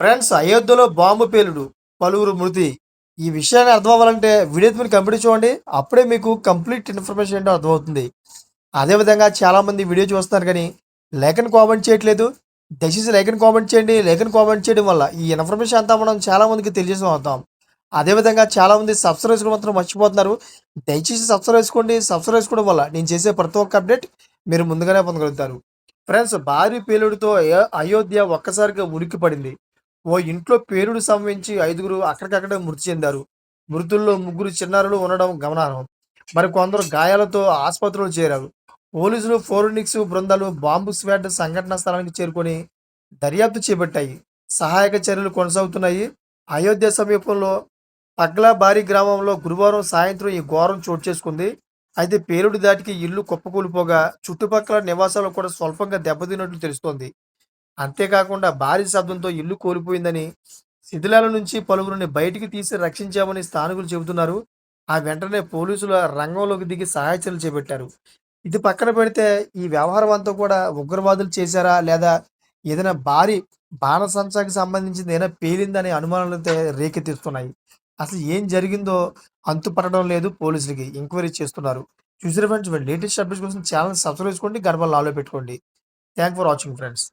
Friends అయోధ్యలో bomb పేలుడు పలువురు మృతి. ఈ విషయాన్ని అర్థం అవ్వాలంటే వీడియో మీరు కంప్లీట్ చూడండి. అప్పుడే మీకు కంప్లీట్ ఇన్ఫర్మేషన్ ఏంటో అర్థమవుతుంది. అదేవిధంగా చాలామంది వీడియో చూస్తున్నారు కానీ లేఖను కామెంట్ చేయట్లేదు. దయచేసి లేఖను కామెంట్ చేయండి. లేఖను కామెంట్ చేయడం వల్ల ఈ ఇన్ఫర్మేషన్ అంతా మనం చాలామందికి తెలియజేసి అవుతాం అదేవిధంగా చాలామంది సబ్స్క్రైబ్ చేసుకోవడం మాత్రం మర్చిపోతున్నారు. దయచేసి సబ్స్క్రైబ్ చేసుకోండి. సబ్స్క్రైబ్ చేసుకోవడం వల్ల నేను చేసే ప్రతి ఒక్క అప్డేట్ మీరు ముందుగానే పొందగలుగుతారు. ఫ్రెండ్స్ భారీ పేలుడుతో అయో- అయోధ్య ఒక్కసారిగా ఉనికి పడింది ఓ ఇంట్లో పేలుడు సంభవించి ఐదుగురు అక్కడికక్కడే మృతి చెందారు. మృతుల్లో ముగ్గురు చిన్నారులు ఉండడం గమనార్హం. మరి కొందరు గాయాలతో ఆసుపత్రిలో చేరారు. పోలీసులు ఫోరెనిక్స్ బృందాలు బాంబు స్వాట్ సంఘటన స్థలానికి చేరుకొని దర్యాప్తు చేపట్టాయి. సహాయక చర్యలు కొనసాగుతున్నాయి. అయోధ్య సమీపంలో పగ్లాబారి గ్రామంలో గురువారం సాయంత్రం ఈ ఘోరం చోటు చేసుకుంది. అయితే పేలుడు దాటికి ఇల్లు కుప్పకూలిపోగా చుట్టుపక్కల నివాసాలు కూడా స్వల్పంగా దెబ్బతిన్నట్లు తెలుస్తోంది. అంతేకాకుండా భారీ శబ్దంతో ఇల్లు కోల్పోయిందని శిథిలాల నుంచి పలువురిని బయటికి తీసి రక్షించామని స్థానికులు చెబుతున్నారు. ఆ వెంటనే పోలీసులు రంగంలోకి దిగి సహాయ చర్యలు చేపట్టారు. ఇది పక్కన పెడితే ఈ వ్యవహారం అంతా కూడా ఉగ్రవాదులు చేశారా? లేదా ఏదైనా భారీ బాణసంచాకి సంబంధించింది ఏదైనా పేలిందనే అనుమానాలు అయితే రేకెత్తిస్తున్నాయి. అసలు ఏం జరిగిందో అంతుపట్టడం లేదు పోలీసులకి. ఎంక్వైరీ చేస్తున్నారు. చూసిన ఫ్రెండ్స్ లేటెస్ట్ అప్డేట్స్ కోసం ఛానల్ సబ్స్క్రైబ్ చేసుకోండి. గర్భాలు లాలో పెట్టుకోండి. Thank for watching friends.